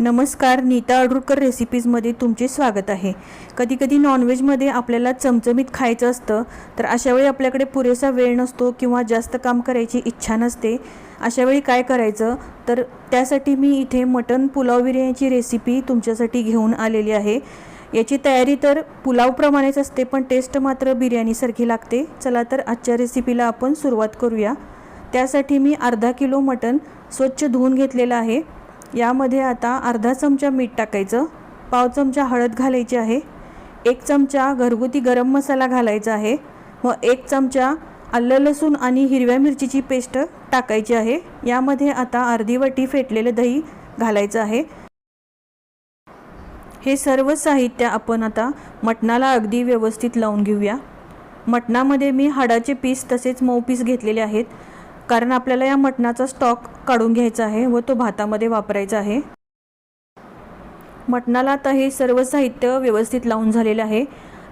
नमस्कार नीता अडुरकर रेसिपीजमध्ये तुमचे स्वागत आहे. कधी कधी नॉनव्हेजमध्ये आपल्याला चमचमीत खायचं असतं तर अशावेळी आपल्याकडे पुरेसा वेळ नसतो किंवा जास्त काम करायची इच्छा नसते. अशावेळी काय करायचं? तर त्यासाठी मी इथे मटन पुलाव बिर्याणीची रेसिपी तुमच्यासाठी घेऊन आलेली आहे. याची तयारी तर पुलावप्रमाणेच असते पण टेस्ट मात्र बिर्याणीसारखी लागते. चला तर आजच्या रेसिपीला आपण सुरुवात करूया. त्यासाठी मी अर्धा किलो मटन स्वच्छ धुवून घेतलेलं आहे. यामध्ये आता अर्धा चमचा मीठ टाकायचं पाव चमचा हळद घालायची आहे एक चमचा घरगुती गरम मसाला घालायचा आहे व एक चमचा आलं लसूण आणि हिरव्या मिरचीची पेस्ट टाकायची आहे. यामध्ये आता अर्धी वाटी फेटलेलं दही घालायचं आहे. हे सर्व साहित्य आपण आता मटणाला अगदी व्यवस्थित लावून घेऊया. मटणामध्ये मी हाडाचे पीस तसेच मऊ पीस घेतलेले आहेत. कारण आपल्याला या मटणाचा स्टॉक काढून घ्यायचा आहे व तो भातामध्ये वापरायचा आहे. मटणाला आता हे सर्व साहित्य व्यवस्थित लावून झालेलं आहे.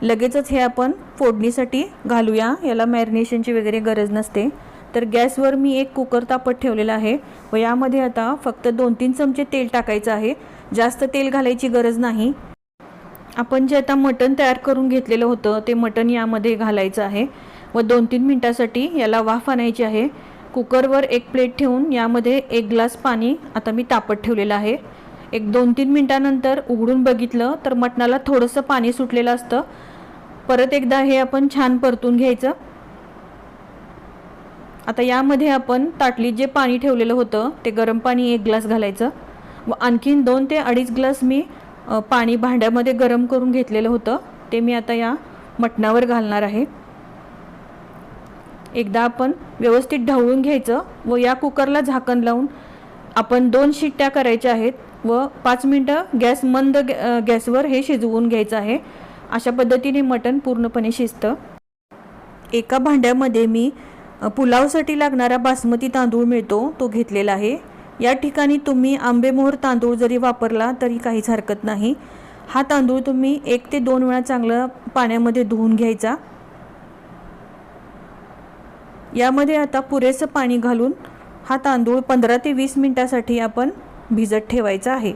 लगेचच हे आपण फोडणीसाठी घालूया. याला मॅरिनेशनची वगैरे गरज नसते. तर गॅसवर मी एक कुकर तापत ठेवलेला आहे व यामध्ये आता फक्त दोन तीन चमचे तेल टाकायचं आहे. जास्त तेल घालायची गरज नाही. आपण जे आता मटण तयार करून घेतलेलं होतं ते मटण यामध्ये घालायचं आहे व दोन तीन मिनटासाठी याला वाफ आणायची आहे. कुकरवर एक प्लेट ठेवून यामध्ये एक ग्लास पाणी आता मी तापत ठेवलेलं आहे. एक दोन तीन मिनटानंतर उघडून बघितलं तर मटणाला थोडंसं पाणी सुटलेलं असतं. परत एकदा हे आपण छान परतून घ्यायचं. आता यामध्ये आपण ताटलीत जे पाणी ठेवलेलं होतं ते गरम पाणी एक ग्लास घालायचं. व आणखीन दोन ते अडीच ग्लास मी पाणी भांड्यामध्ये गरम करून घेतलेलं होतं. ते मी आता या मटणावर घालणार आहे. एकदा आपण व्यवस्थित ढवळून घ्यायचं व या कुकरला झाकण लावून आपण दोन शिट्ट्या करायच्या आहेत व पाच मिनटं गॅस मंद गॅ- गॅसवर हे शिजवून घ्यायचं आहे. अशा पद्धतीने मटण पूर्णपणे शिजतं. एका भांड्यामध्ये मी पुलावसाठी लागणारा बासमती तांदूळ मिळतो तो घेतलेला आहे. या ठिकाणी तुम्ही आंबेमोहर तांदूळ जरी वापरला तरी काहीच हरकत नाही. हा तांदूळ तुम्ही एक ते दोन वेळा चांगलं पाण्यामध्ये धुवून घ्यायचा. यामध्ये आता पुरेसं पाणी घालून हा तांदूळ पंधरा ते वीस मिनटासाठी आपण भिजत ठेवायचा आहे.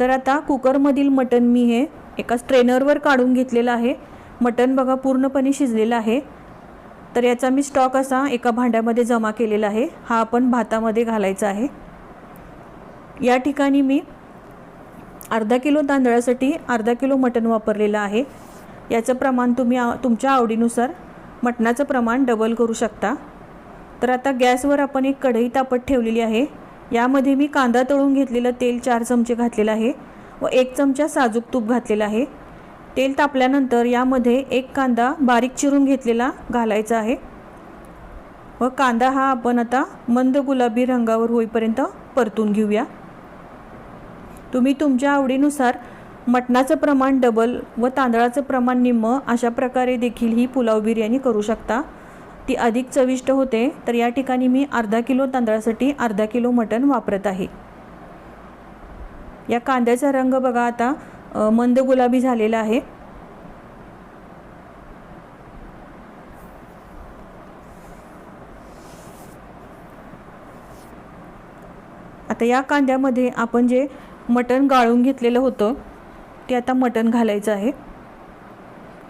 तर आता कुकरमधील मटण मी हे एका स्ट्रेनरवर काढून घेतलेलं आहे. मटण बघा पूर्णपणे शिजलेलं आहे. तर याचा मी स्टॉक असा एका भांड्यामध्ये जमा केलेला आहे. हा आपण भातामध्ये घालायचा आहे. या ठिकाणी मी अर्धा किलो तांदळासाठी अर्धा किलो मटण वापरलेलं आहे. याचं प्रमाण तुम्ही आ- तुमच्या आवडीनुसार मटणाचं प्रमाण डबल करू शकता. तर आता गॅसवर आपण एक कढई तापत ठेवलेली आहे. यामध्ये मी कांदा तळून घेतलेलं तेल चार चमचे घातलेलं आहे व एक चमचा साजूक तूप घातलेलं आहे. तेल तापल्यानंतर यामध्ये एक कांदा बारीक चिरून घेतलेला घालायचा आहे. व कांदा हा आपण आता मंद गुलाबी रंगावर होईपर्यंत परतून घेऊया. तुम्ही तुमच्या आवडीनुसार मटणाचं प्रमाण डबल व तांदळाचं प्रमाण निम्म अशा प्रकारे देखील ही पुलाव बिर्याणी करू शकता. ती अधिक चविष्ट होते तर या ठिकाणी मी अर्धा किलो तांदळासाठी अर्धा किलो मटण वापरत आहे. या कांद्याचा रंग बघा आता मंद गुलाबी झालेला आहे. आता या कांद्यामध्ये आपण जे मटण गाळून घेतलेलं होतं ते आता मटण घालायचं आहे.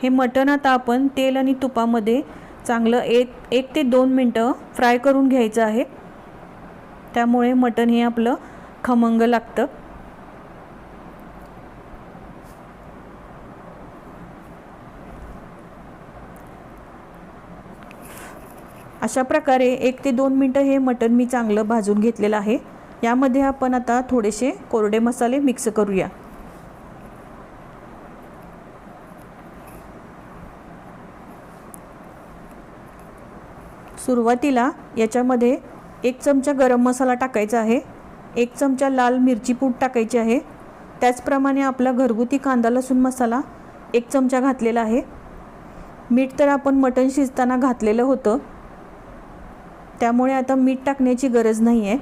हे मटण आता आपण तेल आणि तुपामध्ये चांगलं एक एक ते दोन मिनटं फ्राय करून घ्यायचं आहे. त्यामुळे मटण हे आपलं खमंग लागतं. अशा प्रकारे एक ते दोन मिनटं हे मटण मी चांगलं भाजून घेतलेलं आहे. यामध्ये आपण आता थोडेसे कोरडे मसाले मिक्स करूया. सुरुवातीला याच्यामध्ये एक चमचा गरम मसाला टाकायचा आहे एक चमचा लाल मिरची पूड टाकायची आहे त्याचप्रमाणे आपला घरगुती कांदा लसूण मसाला एक चमचा घातलेला आहे. मीठ तर आपण मटण शिजताना घातलेलं होतं. त्यामुळे आता मीठ टाकण्याची गरज नाही आहे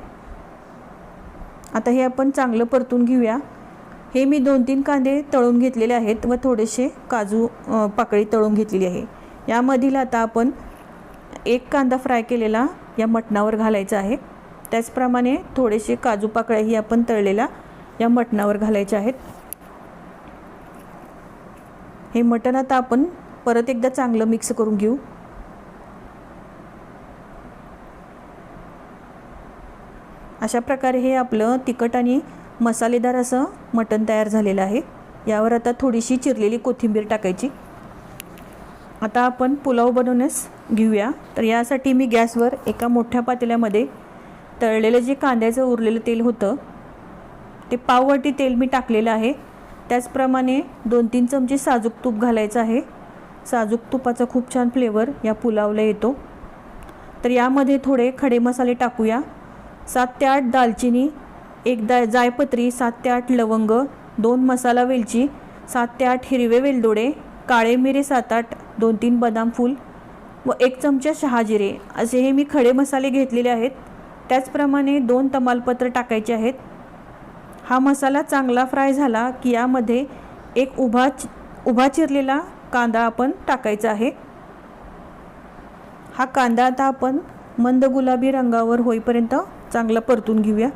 आता हे आपण चांगलं परतून घेऊया. हे मी दोन तीन कांदे तळून घेतलेले आहेत व थोडेसे काजू पाकळी तळून घेतलेली आहे. यामधील आता आपण एक कांदा फ्राय केलेला या मटणावर घालायचा आहे. त्याचप्रमाणे थोडेसे काजू पाकळ्याही आपण तळलेल्या या मटणावर घालायच्या आहेत. हे मटण आता आपण परत एकदा चांगलं मिक्स करून घेऊ. अशा प्रकारे हे आपलं तिखट आणि मसालेदार असं मटण तयार झालेलं आहे. यावर आता थोडीशी चिरलेली कोथिंबीर टाकायची. आता आपण पुलाव बनवण्यास घेऊया. तर यासाठी मी गॅसवर एका मोठ्या पातेल्यामध्ये तळलेलं जे कांद्याचं उरलेलं तेल होतं ते पाववाटी तेल मी टाकलेलं आहे. त्याचप्रमाणे दोन तीन चमचे साजूक तूप घालायचं आहे. साजूक तुपाचा खूप छान फ्लेवर या पुलावला येतो. तर यामध्ये थोडे खडे मसाले टाकूया. सात ते आठ दालचिनी एक दा जायपत्री सात ते आठ लवंग दोन मसाला वेलची सात ते आठ हिरवे वेलदोडे काळे मिरे सात आठ दोन तीन बदाम फूल व एक चमचा शहाजिरे असे हे मी खडे मसाले घेतलेले आहेत. त्याचप्रमाणे दोन तमालपत्र टाकायचे आहेत. हा मसाला चांगला फ्राय झाला की यामध्ये एक उभा उभा चिरलेला कांदा आपण टाकायचा आहे. हा कांदा आता आपण मंद गुलाबी रंगावर होईपर्यंत चांगला परतून घेऊया.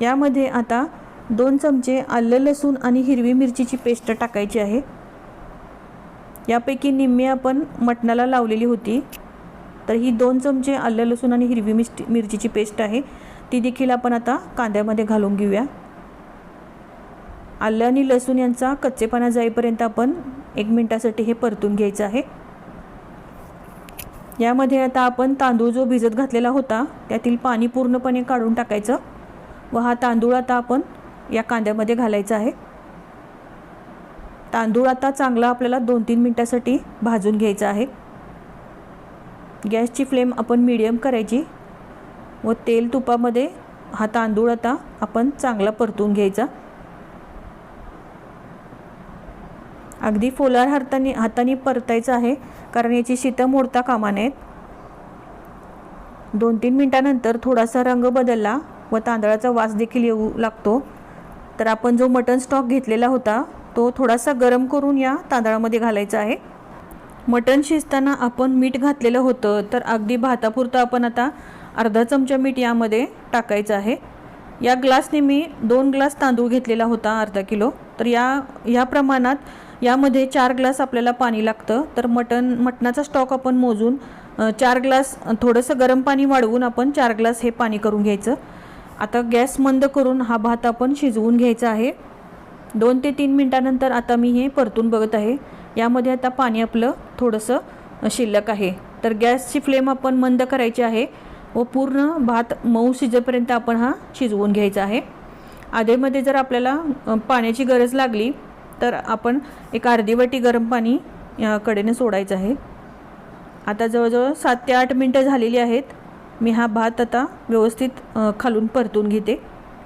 यामध्ये आता दोन चमचे आलं लसूण आणि हिरवी मिरचीची पेस्ट टाकायची आहे. यापैकी निम्मी आपण मटणाला लावलेली होती. तर ही दोन चमचे आलं लसूण आणि हिरवी मिरची मिरचीची पेस्ट आहे. ती देखील आपण आता कांद्यामध्ये घालून घेऊया. आलं आणि लसूण यांचा कच्चेपणा जाईपर्यंत आपण एक मिनटासाठी हे परतून घ्यायचं आहे. यामध्ये आता आपण तांदूळ जो भिजत घातलेला होता त्यातील पाणी पूर्णपणे काढून टाकायचं. व हा तांदूळ आता आपण या कांद्यामध्ये घालायचा आहे. तांदूळ आता चांगला आपल्याला दोन तीन मिनटासाठी भाजून घ्यायचा आहे. गॅसची फ्लेम आपण मिडियम करायची व तेल तुपामध्ये हा तांदूळ आता आपण चांगला परतून घ्यायचा. अगदी फोलार हाताने हाताने परतायचं आहे कारण याची शीतं मोडता कामा नयेत. दोन तीन मिनटानंतर थोडासा रंग बदलला व तांदळाचा वास देखील येऊ लागतो. तर आपण जो मटन स्टॉक घेतलेला होता तो थोडासा गरम करून या तांदळामध्ये घालायचा आहे. मटण शिजताना आपण मीठ घातलेलं होतं तर अगदी भातापुरतं आपण आता अर्धा चमचा मीठ यामध्ये टाकायचं आहे. या ग्लासने मी दोन ग्लास तांदूळ घेतलेला होता अर्धा किलो. तर या ह्या प्रमाणात यामध्ये चार ग्लास आपल्याला पाणी लागतं. तर मटण मटणाचा स्टॉक आपण मोजून चार ग्लास थोडंसं गरम पाणी वाढवून आपण चार ग्लास हे पाणी करून घ्यायचं. आता गॅस मंद करून हा भात आपण शिजवून घ्यायचा आहे. दोन ते तीन मिनटानंतर आता मी हे परतून बघत आहे. यामध्ये आता पाणी आपलं थोडंसं शिल्लक आहे. तर गॅसची फ्लेम आपण मंद करायची आहे व पूर्ण भात मऊ शिजेपर्यंत आपण हा शिजवून घ्यायचा आहे. आधेमध्ये जर आपल्याला पाण्याची गरज लागली तर आपण एक अर्धी वाटी गरम पाणी कडेने सोडायचं आहे. आता जवळजवळ सात ते आठ मिनटं झालेली आहेत. मी हा भात आता व्यवस्थित खालून परतून घेते.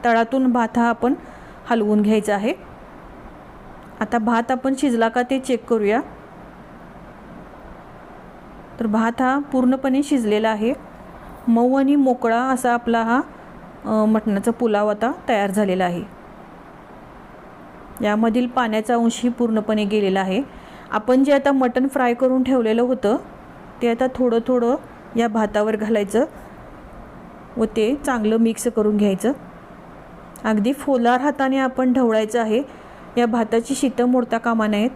तळातून भात हा आपण हलवून घ्यायचा आहे. आता भात आपण शिजला का ते चेक करूया. तर भात हा पूर्णपणे शिजलेला आहे. मऊ आणि मोकळा असा आपला हा मटणाचा पुलाव आता तयार झालेला आहे. यामधील पाण्याचा अंशही पूर्णपणे गेलेला आहे. आपण जे आता मटण फ्राय करून ठेवलेलं होतं ते आता थोडं थोडं या भातावर घालायचं व ते चांगलं मिक्स करून घ्यायचं. अगदी फोलार हाताने आपण ढवळायचं आहे. या भाताची शीतं मोडता कामा नयेत.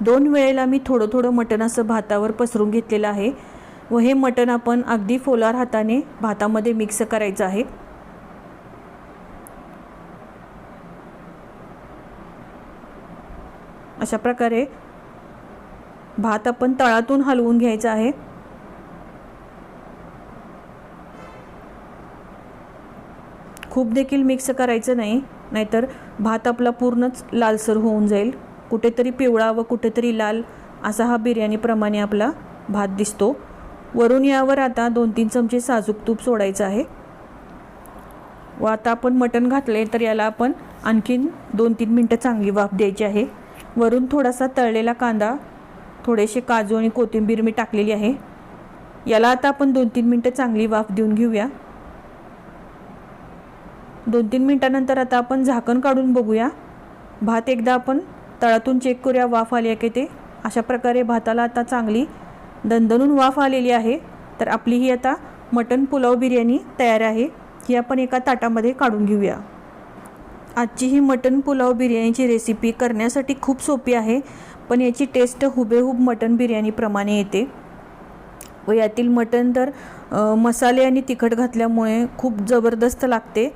दोन वेळेला मी थोडं थोडं मटण असं भातावर पसरून घेतलेलं आहे व हे मटण आपण अगदी फोलार हाताने भातामध्ये मिक्स करायचं आहे. अशा प्रकारे भात आपण तळातून हलवून घ्यायचा आहे. खूप देखील मिक्स करायचं नाही नाहीतर भात आपला पूर्णच लालसर होऊन जाईल. कुठेतरी पिवळा व कुठेतरी लाल असा हा बिर्याणीप्रमाणे आपला भात दिसतो. वरून यावर आता दोन तीन चमचे साजूक तूप सोडायचं आहे. व आता आपण मटण घातले तर याला आपण आणखीन दोन तीन मिनटं चांगली वाफ द्यायची आहे. वरून थोडासा तळलेला कांदा थोडेसे काजू आणि कोथिंबीर मी टाकलेली आहे. याला आता आपण दोन तीन मिनटं चांगली वाफ देऊन घेऊया. दोन तीन मिनटानंतर आता आपण झाकण काढून बघूया. भात एकदा आपण तळातून चेक करूया वाफ आली आहे की ते. अशा प्रकारे भाताला आता चांगली दणदणून वाफ आलेली आहे. तर आपली ही आता मटन पुलाव बिर्याणी तयार आहे. ही आपण एका ताटामध्ये काढून घेऊया. आजची ही मटन पुलाव बिर्याणीची रेसिपी करण्यासाठी खूप सोपी आहे पण याची टेस्ट हुबेहूब मटन बिर्याणीप्रमाणे येते. व यातील मटण तर मसाले आणि तिखट घातल्यामुळे खूप जबरदस्त लागते.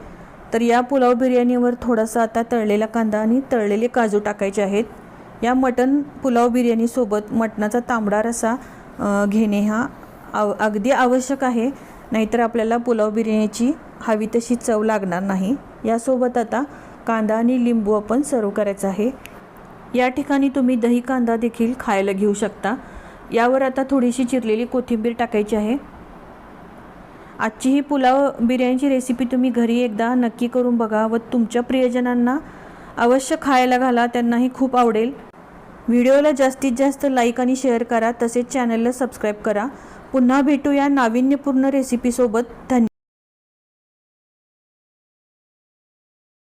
तर या पुलाव बिर्याणीवर थोडासा आता तळलेला कांदा आणि तळलेले काजू टाकायचे आहेत. या मटन पुलाव बिर्याणीसोबत मटणाचा तांबडा रसा घेणे हा आव अगदी आवश्यक आहे. नाहीतर आपल्याला पुलाव बिर्याणीची हवी तशी चव लागणार नाही. यासोबत आता कांदा आणि लिंबू आपण सर्व करायचं आहे. या ठिकाणी तुम्ही दही कांदा देखील खायला घेऊ शकता. यावर आता थोडीशी चिरलेली कोथिंबीर टाकायची आहे. आजची ही पुलाव बिर्याणीची रेसिपी तुम्ही घरी एकदा नक्की करून बघा व तुमच्या प्रियजनांना अवश्य खायला घाला त्यांनाही खूप आवडेल. व्हिडिओला जास्तीत जास्त लाईक आणि शेअर करा तसेच चॅनलला सबस्क्राईब करा. पुन्हा भेटूया नाविन्यपूर्ण रेसिपीसोबत धन्यवाद